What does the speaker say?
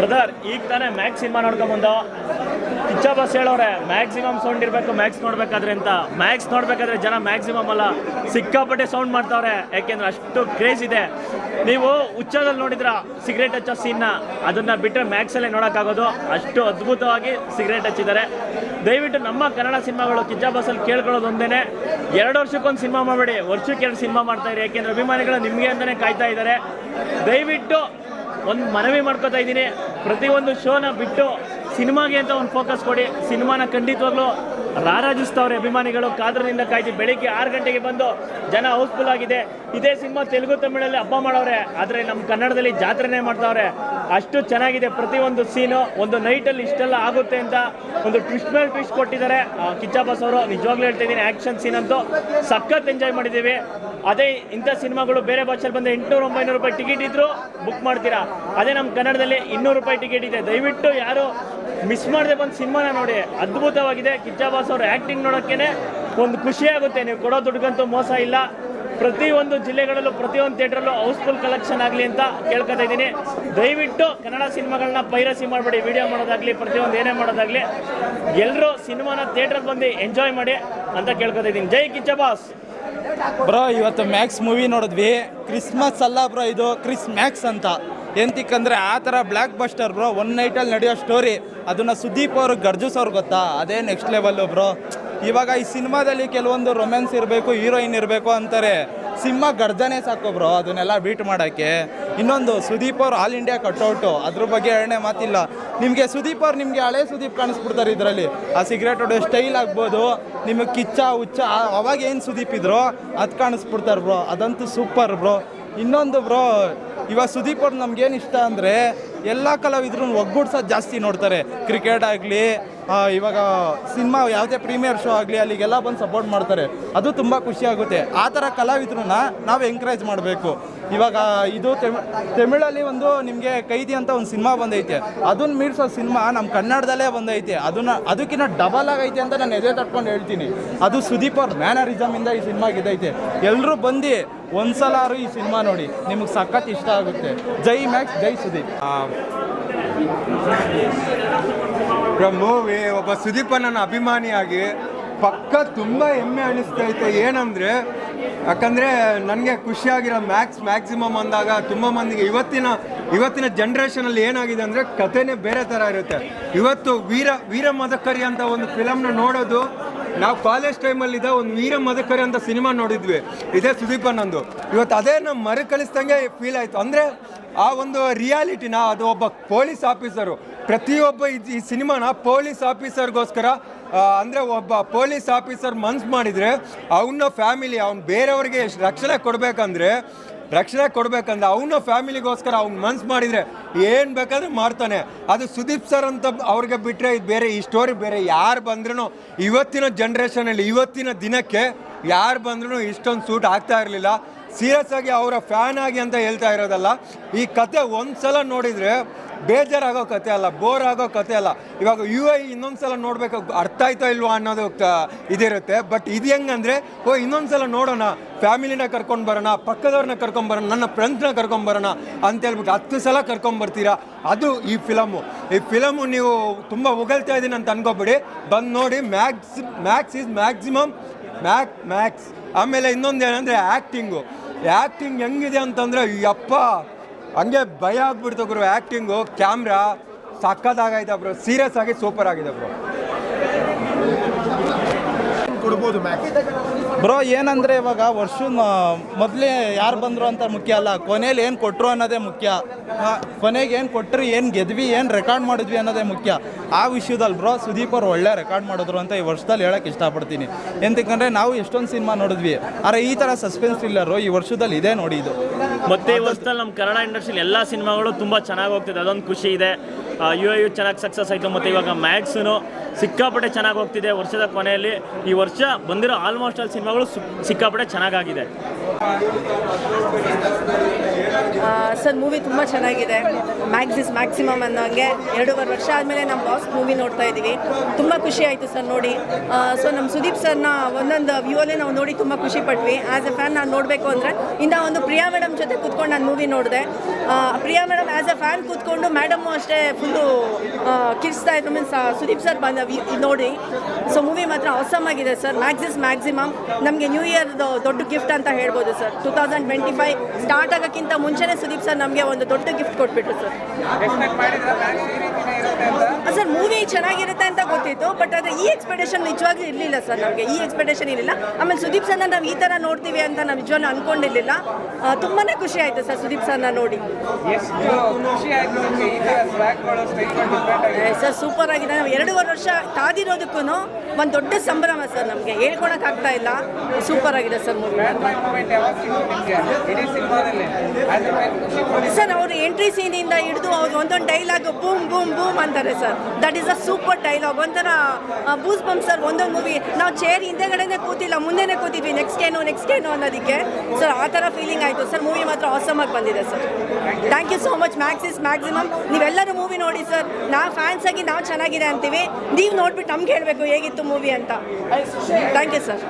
Brother, ಈಗ ತಾನೇ Max cinema ನೋಡ್ಕೊಂಬಂದು ಕಿಚ್ಚ ಬಸ್ ಹೇಳೋರೆ ಮ್ಯಾಕ್ಸಿಮಮ್ ಸೌಂಡ್ ಇರಬೇಕು ಮ್ಯಾಕ್ಸ್ ನೋಡ್ಬೇಕಾದ್ರೆ ಅಂತ. ಮ್ಯಾಕ್ಸ್ ನೋಡ್ಬೇಕಾದ್ರೆ ಜನ ಮ್ಯಾಕ್ಸಿಮಮ್ ಅಲ್ಲ, ಸಿಕ್ಕಾಪಟ್ಟೆ ಸೌಂಡ್ ಮಾಡ್ತಾವ್ರೆ. ಯಾಕೆಂದ್ರೆ ಅಷ್ಟು ಕ್ರೇಜ್ ಇದೆ. ನೀವು ಉಚ್ಚದಲ್ಲಿ ನೋಡಿದ್ರ ಸಿಗರೇಟ್ ಹಚ್ಚೋ ಸೀನ್ನ ಅದನ್ನ ಬಿಟ್ಟರೆ ಮ್ಯಾಕ್ಸಲ್ಲೇ ನೋಡೋಕ್ಕಾಗೋದು. ಅಷ್ಟು ಅದ್ಭುತವಾಗಿ ಸಿಗರೇಟ್ ಹಚ್ಚಿದ್ದಾರೆ. ದಯವಿಟ್ಟು ನಮ್ಮ ಕನ್ನಡ ಸಿನಿಮಾಗಳು ಕಿಚ್ಚ ಬಸ್ಸಲ್ಲಿ ಕೇಳ್ಕೊಳ್ಳೋದು ಒಂದೇನೆ. ಎರಡು ವರ್ಷಕ್ಕೊಂದು ಸಿನಿಮಾ ಮಾಡಬೇಡಿ. ವರ್ಷಕ್ಕೆ ಎರಡು ಸಿನಿಮಾ ಮಾಡ್ತಾ ಯಾಕೆಂದ್ರೆ ಅಭಿಮಾನಿಗಳು ನಿಮಗೆ ಅಂತಲೇ ಕಾಯ್ತಾ ಇದ್ದಾರೆ. ದಯವಿಟ್ಟು ಒಂದು ಮನವಿ ಮಾಡ್ಕೋತಾ ಇದ್ದೀನಿ. ಪ್ರತಿಯೊಂದು ಶೋನ ಬಿಟ್ಟು ಸಿನಿಮಾಗೆ ಅಂತ ಒಂದು ಫೋಕಸ್ ಕೊಡಿ. ಸಿನಿಮಾನ ಖಂಡಿತವಾಗ್ಲೂ ರಾರಾಜಿಸ್ತವ್ರೆ ಅಭಿಮಾನಿಗಳು. ಕಾದ್ರದಿಂದ ಕಾಯ್ದು ಬೆಳಿಗ್ಗೆ ಆರು ಗಂಟೆಗೆ ಬಂದು ಜನ ಹೌಸ್ಫುಲ್ ಆಗಿದೆ. ಇದೇ ಸಿನಿಮಾ ತೆಲುಗು, ತಮಿಳಲ್ಲಿ ಹಬ್ಬ ಮಾಡವ್ರೆ. ಆದರೆ ನಮ್ಮ ಕನ್ನಡದಲ್ಲಿ ಜಾತ್ರೆನೇ ಮಾಡ್ತಾವ್ರೆ. ಅಷ್ಟು ಚೆನ್ನಾಗಿದೆ ಪ್ರತಿಯೊಂದು ಸೀನು ಒಂದು ನೈಟಲ್ಲಿ ಇಷ್ಟೆಲ್ಲ ಆಗುತ್ತೆ ಅಂತ ಒಂದು ಟ್ವಿಸ್ಟ್ ಮೇಲೆ ಟ್ವಿಸ್ಟ್ ಕೊಟ್ಟಿದ್ದಾರೆ. ಕಿಚ್ಚ ಅವರು, ನಿಜವಾಗ್ಲೂ ಹೇಳ್ತಾ ಇದ್ದೀನಿ ಆ್ಯಕ್ಷನ್ ಸೀನ್ ಅಂತೂ ಸಖತ್ ಎಂಜಾಯ್ ಮಾಡಿದ್ದೀವಿ. ಅದೇ ಇಂಥ ಸಿನಿಮಾಗಳು ಬೇರೆ ಭಾಷೆಯಲ್ಲಿ ಬಂದರೆ ಎಂಟುನೂರು, ಒಂಬೈನೂರು ರೂಪಾಯಿ ಟಿಕೆಟ್ ಇದ್ದರೂ ಬುಕ್ ಮಾಡ್ತೀರಾ? ಅದೇ ನಮ್ಮ ಕನ್ನಡದಲ್ಲಿ ಇನ್ನೂರು ರೂಪಾಯಿ ಟಿಕೆಟ್ ಇದೆ. ದಯವಿಟ್ಟು ಯಾರು ಮಿಸ್ ಮಾಡದೆ ಬಂದು ಸಿನಿಮಾನ ನೋಡಿ, ಅದ್ಭುತವಾಗಿದೆ. ಕಿಚ್ಚಾಬಾಸ್ ಅವ್ರ ಆ್ಯಕ್ಟಿಂಗ್ ನೋಡೋಕ್ಕೇನೆ ಒಂದು ಖುಷಿ ಆಗುತ್ತೆ. ನೀವು ಕೊಡೋ ದುಡ್ಗಂತೂ ಮೋಸ ಇಲ್ಲ. ಪ್ರತಿಯೊಂದು ಜಿಲ್ಲೆಗಳಲ್ಲೂ, ಪ್ರತಿಯೊಂದು ಥಿಯೇಟ್ರಲ್ಲೂ ಹೌಸ್ಫುಲ್ ಕಲೆಕ್ಷನ್ ಆಗಲಿ ಅಂತ ಕೇಳ್ಕೊತಾ ಇದ್ದೀನಿ. ದಯವಿಟ್ಟು ಕನ್ನಡ ಸಿನಿಮಾಗಳನ್ನ ಪೈರಸಿ ಮಾಡಬೇಡಿ. ವಿಡಿಯೋ ಮಾಡೋದಾಗಲಿ, ಪ್ರತಿಯೊಂದು ಏನೇ ಮಾಡೋದಾಗಲಿ ಎಲ್ಲರೂ ಸಿನಿಮಾನ ಥಿಯೇಟ್ರಲ್ಲಿ ಬಂದು ಎಂಜಾಯ್ ಮಾಡಿ ಅಂತ ಕೇಳ್ಕೊತಾ ಇದ್ದೀನಿ. ಜೈ ಕಿಚ್ಚಬಾಸ್! ಬ್ರೋ ಇವತ್ತು ಮ್ಯಾಕ್ಸ್ ಮೂವಿ ನೋಡಿದ್ವಿ. ಕ್ರಿಸ್ಮಸ್ ಅಲ್ಲ ಬ್ರೋ ಇದು. ಕ್ರಿಸ್ ಮ್ಯಾಕ್ಸ್ ಅಂತ. ಎಂತಿಕ್ಕಂದ್ರೆ ಆ ಥರ ಬ್ಲ್ಯಾಕ್ ಬಸ್ಟರ್ ಬ್ರೋ ಒನ್ ನೈಟಲ್ಲಿ ನಡೆಯೋ ಸ್ಟೋರಿ ಅದನ್ನು ಸುದೀಪ್ ಅವರು ಗರ್ಜಿಸೋರು ಗೊತ್ತಾ? ಅದೇ ನೆಕ್ಸ್ಟ್ ಲೆವೆಲ್ಲು ಬ್ರೋ ಇವಾಗ ಈ ಸಿನಿಮಾದಲ್ಲಿ ಕೆಲವೊಂದು ರೊಮ್ಯಾನ್ಸ್ ಇರಬೇಕು ಹೀರೋಯಿನ್ ಇರಬೇಕು ಅಂತಾರೆ. ಸಿಂಹ ಗರ್ಜನೆ ಸಾಕು ಬ್ರೋ ಅದನ್ನೆಲ್ಲ ಬೀಟ್ ಮಾಡೋಕ್ಕೆ. ಇನ್ನೊಂದು, ಸುದೀಪ್ ಅವ್ರು ಆಲ್ ಇಂಡಿಯಾ ಕಟ್ಔಟು ಅದ್ರ ಬಗ್ಗೆ ಎರಡನೇ ಮಾತಿಲ್ಲ. ನಿಮಗೆ ಸುದೀಪ್ ಅವ್ರು ನಿಮಗೆ ಹಳೆ ಸುದೀಪ್ ಕಾಣಿಸ್ಬಿಡ್ತಾರೆ ಇದರಲ್ಲಿ. ಆ ಸಿಗರೇಟ್ ಹೊಡೆಯೋ ಸ್ಟೈಲ್ ಆಗ್ಬೋದು. ನಿಮಗೆ ಕಿಚ್ಚ, ಹುಚ್ಚ ಅವಾಗ ಏನು ಸುದೀಪ್ ಇದ್ರು, ಅದು ಕಾಣಿಸ್ಬಿಡ್ತಾರೆ ಬ್ರೋ ಅದಂತೂ ಸೂಪರ್ ಬ್ರೋ ಇನ್ನೊಂದು ಬ್ರೋ ಇವಾಗ ಸುದೀಪ್ ಅವ್ರು ನಮ್ಗೇನು ಇಷ್ಟ ಅಂದರೆ ಎಲ್ಲ ಕಲಾವಿದ್ರು ಒಗ್ಗೂಡ್ಸೋದು ಜಾಸ್ತಿ ನೋಡ್ತಾರೆ. ಕ್ರಿಕೆಟ್ ಆಗಲಿ ಇವಾಗ ಸಿನಿಮಾ ಯಾವುದೇ ಪ್ರೀಮಿಯರ್ ಶೋ ಆಗಲಿ, ಅಲ್ಲಿಗೆಲ್ಲ ಬಂದು ಸಪೋರ್ಟ್ ಮಾಡ್ತಾರೆ. ಅದು ತುಂಬ ಖುಷಿ ಆಗುತ್ತೆ. ಆ ಥರ ಕಲಾವಿದ್ರನ್ನ ನಾವು ಎಂಕರೇಜ್ ಮಾಡಬೇಕು. ಇವಾಗ ಇದು ತೆಮಿ ತಮಿಳಲ್ಲಿ ಒಂದು ನಿಮಗೆ ಕೈದಿ ಅಂತ ಒಂದು ಸಿನಿಮಾ ಬಂದೈತೆ. ಅದನ್ನ ಮೀರ್ಸೋ ಸಿನಿಮಾ ನಮ್ಮ ಕನ್ನಡದಲ್ಲೇ ಬಂದೈತೆ. ಅದನ್ನ ಅದಕ್ಕಿಂತ ಡಬಲ್ ಆಗೈತೆ ಅಂತ ನಾನು ಎದೆ ತಟ್ಕೊಂಡು ಹೇಳ್ತೀನಿ. ಅದು ಸುದೀಪ್ ಅವ್ರ ಮ್ಯಾನರಿಸಮಿಂದ ಈ ಸಿನಿಮಾಗೆ ಇದೈತೆ ಎಲ್ಲರೂ ಬಂದು ಒಂದ್ಸಲಾರು ಈ ಸಿನಿಮಾ ನೋಡಿ. ನಿಮಗೆ ಸಖತ್ ಇಷ್ಟ ಆಗುತ್ತೆ. ಜೈ ಮ್ಯಾಕ್ಸ್, ಜೈ ಸುದೀಪ್. ಮೂವಿ ಒಬ್ಬ ಸುದೀಪನ ಅಭಿಮಾನಿಯಾಗಿ ಪಕ್ಕ ತುಂಬ ಹೆಮ್ಮೆ ಅನಿಸ್ತೈತೆ ಏನಂದರೆ, ಯಾಕಂದರೆ ನನಗೆ ಖುಷಿಯಾಗಿರೋ ಮ್ಯಾಕ್ಸ್, ಮ್ಯಾಕ್ಸಿಮಮ್ ಅಂದಾಗ ತುಂಬ ಮಂದಿಗೆ ಇವತ್ತಿನ ಇವತ್ತಿನ ಜನ್ರೇಷನಲ್ಲಿ ಏನಾಗಿದೆ ಅಂದರೆ ಕಥೆನೇ ಬೇರೆ ಥರ ಇರುತ್ತೆ. ಇವತ್ತು ವೀರ ವೀರ ಮದಕರಿ ಅಂತ ಒಂದು ಫಿಲಮ್ನ ನೋಡೋದು ನಾವು ಕಾಲೇಜ್ ಟೈಮಲ್ಲಿದ್ದ ಒಂದು ವೀರ ಮದಕರಿ ಅಂತ ಸಿನಿಮಾ ನೋಡಿದ್ವಿ. ಇದೇ ಸುದೀಪನಂದು ಇವತ್ತು ಅದೇ ನಮ್ಮ ಮರುಕಳಿಸ್ದಂಗೆ ಫೀಲ್ ಆಯಿತು. ಅಂದರೆ ಆ ಒಂದು ರಿಯಾಲಿಟಿನ ಅದು ಒಬ್ಬ ಪೊಲೀಸ್ ಆಫೀಸರು ಪ್ರತಿಯೊಬ್ಬ ಈ- ಸಿನಿಮಾನ ಪೊಲೀಸ್ ಆಫೀಸರ್ಗೋಸ್ಕರ ಅಂದರೆ ಅಂದ್ರೆ ಒಬ್ಬ ಪೊಲೀಸ್ ಆಫೀಸರ್ ಮನ್ಸು ಮಾಡಿದರೆ, ಅವನ ಫ್ಯಾಮಿಲಿ ಅವ್ನು ಬೇರೆಯವ್ರಿಗೆ ರಕ್ಷಣೆ ಕೊಡಬೇಕಂದ್ರೆ ರಕ್ಷಣೆ ಕೊಡಬೇಕಂದ್ರೆ ಅವನ ಫ್ಯಾಮಿಲಿಗೋಸ್ಕರ ಅವ್ನು ಮನ್ಸು ಮಾಡಿದರೆ ಏನು ಬೇಕಾದ್ರೆ ಮಾಡ್ತಾನೆ. ಅದು ಸುದೀಪ್ ಸರ್ ಅಂತ ಅವ್ರಿಗೆ ಬಿಟ್ಟರೆ ಇದು ಬೇರೆ, ಈ ಸ್ಟೋರಿ ಬೇರೆ. ಯಾರು ಬಂದ್ರೂ ಇವತ್ತಿನ ಜನ್ರೇಷನಲ್ಲಿ ಇವತ್ತಿನ ದಿನಕ್ಕೆ ಯಾರು ಬಂದ್ರೂ ಇಷ್ಟೊಂದು ಸೂಟ್ ಆಗ್ತಾ ಇರಲಿಲ್ಲ. ಸೀರಿಯಸ್ ಆಗಿ ಅವರ ಫ್ಯಾನ್ ಆಗಿ ಅಂತ ಹೇಳ್ತಾ ಇರೋದಲ್ಲ, ಈ ಕತೆ ಒಂದ್ಸಲ ನೋಡಿದರೆ ಬೇಜಾರಾಗೋ ಕತೆ ಅಲ್ಲ ಬೋರ್ ಆಗೋ ಕತೆ ಅಲ್ಲ. ಇವಾಗ ಯು ಐ ಇನ್ನೊಂದ್ಸಲ ನೋಡ್ಬೇಕು, ಅರ್ಥ ಆಯ್ತಾ ಇಲ್ವಾ ಅನ್ನೋದು ಇದಿರುತ್ತೆ. ಬಟ್ ಇದು ಹೆಂಗಂದ್ರೆ, ಓ, ಇನ್ನೊಂದ್ಸಲ ನೋಡೋಣ, ಫ್ಯಾಮಿಲಿನ ಕರ್ಕೊಂಡು ಬರೋಣ, ಪಕ್ಕದವ್ರನ್ನ ಕರ್ಕೊಂಡು ಬರೋಣ, ನನ್ನ ಫ್ರೆಂಡ್ಸ್ನ ಕರ್ಕೊಂಡು ಬರೋಣ ಅಂತ ಹೇಳ್ಬಿಟ್ಟು ಹತ್ತು ಸಲ ಕರ್ಕೊಂಡು ಬರ್ತೀರಾ? ಅದು ಈ ಫಿಲಮು ಈ ಫಿಲಮು ನೀವು ತುಂಬ ಹೊಗಳ್ತಾ ಇದ್ದೀನಿ ಅಂತ ಅನ್ಕೋಬೇಡಿ. ಬಂದು ನೋಡಿ Max Max is maximum Max Max ಆಮೇಲೆ ಇನ್ನೊಂದು ಏನಂದರೆ ಆ್ಯಕ್ಟಿಂಗು ಆ್ಯಕ್ಟಿಂಗ್ ಹೆಂಗಿದೆ ಅಂತಂದರೆ, ಯಪ್ಪ! ಹಂಗೆ ಭಯ ಆಗ್ಬಿಡ್ತು ಬ್ರೋ ಆ್ಯಕ್ಟಿಂಗು ಕ್ಯಾಮ್ರಾ ಸಕ್ಕತ್ತಾಗೈತೆ ಬ್ರೋ ಸೀರಿಯಸ್ ಆಗಿ ಸೂಪರ್ ಆಗಿದೆ ಬ್ರೋ ಕೊಡ್ಬೋದು ಬ್ರೋ ಏನಂದ್ರೆ ಇವಾಗ ವರ್ಷ ಮೊದಲೇ ಯಾರು ಬಂದರು ಅಂತ ಮುಖ್ಯ ಅಲ್ಲ ಕೊನೆಯಲ್ಲಿ ಏನು ಕೊಟ್ಟರು ಅನ್ನೋದೇ ಮುಖ್ಯ. ಕೊನೆಗೆ ಏನು ಕೊಟ್ಟರು ಏನು ಗೆದ್ವಿ ಏನು ರೆಕಾರ್ಡ್ ಮಾಡಿದ್ವಿ ಅನ್ನೋದೇ ಮುಖ್ಯ. ಆ ವಿಷಯದಲ್ಲಿ ಬ್ರೋ ಸುದೀಪ್ ಅವ್ರು ಒಳ್ಳೆ ರೆಕಾರ್ಡ್ ಮಾಡಿದ್ರು ಅಂತ ಈ ವರ್ಷದಲ್ಲಿ ಹೇಳಕ್ಕೆ ಇಷ್ಟಪಡ್ತೀನಿ. ಎಂತಕ್ಕಂದ್ರೆ ನಾವು ಎಷ್ಟೊಂದು ಸಿನಿಮಾ ನೋಡಿದ್ವಿ. ಆದರೆ ಈ ಥರ ಸಸ್ಪೆನ್ಸ್ ಥ್ರಿಲ್ಲರು ಈ ವರ್ಷದಲ್ಲಿ ಇದೇ ನೋಡಿ ಇದು. ಮತ್ತೆ ಈ ವರ್ಷದಲ್ಲಿ ನಮ್ಮ ಕನ್ನಡ ಇಂಡಸ್ಟ್ರಿಲಿ ಎಲ್ಲ ಸಿನಿಮಾಗಳು ತುಂಬ ಚೆನ್ನಾಗಿ ಹೋಗ್ತಿದೆ. ಅದೊಂದು ಖುಷಿ ಇದೆ. ಯು ಐ ಯು ಚೆನ್ನಾಗಿ ಸಕ್ಸಸ್ ಆಯಿತು ಮತ್ತು ಇವಾಗ ಮ್ಯಾಕ್ಸನು ಸಿಕ್ಕಾಪಟ್ಟೆ ಚೆನ್ನಾಗಿ ಹೋಗ್ತಿದೆ ವರ್ಷದ ಕೊನೆಯಲ್ಲಿ. ಈ ವರ್ಷ ಬಂದಿರೋ ಆಲ್ಮೋಸ್ಟ್ ಆಲ್ ಸಿನಿಮಾಗಳು ಸಿಕ್ಕಾಪಟ್ಟೆ ಚೆನ್ನಾಗಾಗಿದೆ. ಸರ್ ಮೂವಿ ತುಂಬ ಚೆನ್ನಾಗಿದೆ. ಮ್ಯಾಕ್ಸಿಸ್ ಮ್ಯಾಕ್ಸಿಮಮ್ ಅನ್ನೋಂಗೆ ಎರಡೂವರೆ ವರ್ಷ ಆದಮೇಲೆ ನಮ್ಮ ಬಾಸ್ ಮೂವಿ ನೋಡ್ತಾ ಇದ್ದೀವಿ ತುಂಬ ಖುಷಿ ಆಯಿತು ಸರ್, ನೋಡಿ. ಸೊ ನಮ್ಮ ಸುದೀಪ್ ಸರ್ನ ಒಂದೊಂದು ವ್ಯೂವಲ್ಲೇ ನಾವು ನೋಡಿ ತುಂಬ ಖುಷಿ ಪಟ್ವಿ. ಆ್ಯಸ್ ಎ ಫ್ಯಾನ್ ನಾನು ನೋಡಬೇಕು ಅಂದರೆ, ಇಂದ ಒಂದು ಪ್ರಿಯಾ ಮೇಡಮ್ ಜೊತೆ ಕೂತ್ಕೊಂಡು ನಾನು ಮೂವಿ ನೋಡಿದೆ. Priya madam as a fan ಕೂತ್ಕೊಂಡು ಮೇಡಮ್ಮು ಅಷ್ಟೇ ಫುಲ್ಲು ಕಿರ್ಸ್ತಾ ಇದ್ರು. ಮೀನ್ಸ್ ಸುದೀಪ್ ಸರ್ ಬಂದ ನೋಡಿ. ಸೊ ಮೂವಿ ಮಾತ್ರ ಅವಸಮ್ ಆಗಿದೆ ಸರ್. ಮ್ಯಾಕ್ಸಿಸ್ ಮ್ಯಾಕ್ಸಿಮಮ್ ನಮಗೆ ನ್ಯೂ ಇಯರ್ದು ದೊಡ್ಡ ಗಿಫ್ಟ್ ಅಂತ ಹೇಳ್ಬೋದು sir. Two thousand twenty five start ಆಗೋಕ್ಕಿಂತ ಮುಂಚೆನೇ ಸುದೀಪ್ ಸರ್ ನಮಗೆ ಒಂದು ದೊಡ್ಡ ಗಿಫ್ಟ್ ಕೊಟ್ಬಿಟ್ರು ಸರ್. ಸರ್ ಮೂವಿ ಚೆನ್ನಾಗಿರುತ್ತೆ ಅಂತ ಗೊತ್ತಿತ್ತು ಬಟ್ ಆದರೆ ಈ ಎಕ್ಸ್ಪೆಕ್ಟೇಷನ್ ನಿಜವಾಗ್ಲೂ ಇರಲಿಲ್ಲ ಸರ್ ನಮಗೆ. ಈ ಎಕ್ಸ್ಪೆಕ್ಟೇಷನ್ ಇರಲಿಲ್ಲ. ಆಮೇಲೆ ಸುದೀಪ್ ಸರ್ನ ನಾವು ಈ ಥರ ನೋಡ್ತೀವಿ ಅಂತ ನಾವು ನಿಜವಾಗ್ಲೂ ಅನ್ಕೊಂಡಿರಲಿಲ್ಲ. ತುಂಬಾ ಖುಷಿ ಆಯಿತು ಸರ್ ಸುದೀಪ್ ಸರ್ನ ನೋಡಿ. ಸರ್ ಸೂಪರ್ ಆಗಿದೆ. ನಾವು ಎರಡೂವರೆ ವರ್ಷ ತಾದಿರೋದಕ್ಕೂ ಒಂದು ದೊಡ್ಡ ಸಂಭ್ರಮ ಸರ್ ನಮಗೆ. ಹೇಳ್ಕೊಳಕ್ ಆಗ್ತಾ ಇಲ್ಲ. ಸೂಪರ್ ಆಗಿದೆ ಸರ್ ಮೂವಿ ಅದು ಸರ್ ಅವ್ರ ಎಂಟ್ರಿ ಸೀನಿಂದ ಹಿಡಿದು ಅವ್ರು ಒಂದೊಂದು ಡೈಲಾಗ್ ಬೂಮ್ ಬೂಮ್ ಬೂಮ್ ಅಂತಾರೆ sir. That is a super dialogue ಒಂಥರ ಬೂಸ್ ಬಂಪ್ ಸರ್. ಒಂದೊಂದು ಮೂವಿ ನಾವು ಚೇರ್ ಹಿಂದೆಗಡೆನೆ ಕೂತಿಲ್ಲ, ಮುಂದೆನೇ ಕೂತಿದ್ವಿ. ನೆಕ್ಸ್ಟ್ ಏನು ನೆಕ್ಸ್ಟ್ ಏನು ಅನ್ನೋದಕ್ಕೆ. ಸರ್ ಆ ಥರ ಫೀಲಿಂಗ್ ಆಯಿತು. ಸರ್ ಮೂವಿ ಮಾತ್ರ ಆಸಮಾಗಿ ಬಂದಿದೆ sir thank you so much Max is maximum ನೀವೆಲ್ಲರೂ ಮೂವಿ ನೋಡಿ ಸರ್ ನಾವು ಫ್ಯಾನ್ಸ್ ಆಗಿ ನಾವು ಚೆನ್ನಾಗಿದೆ ಅಂತೀವಿ. ನೀವು ನೋಡ್ಬಿಟ್ಟು ನಮ್ಗೆ ಹೇಳಬೇಕು, ಹೇಗಿತ್ತು ಮೂವಿ ಅಂತ. Thank you sir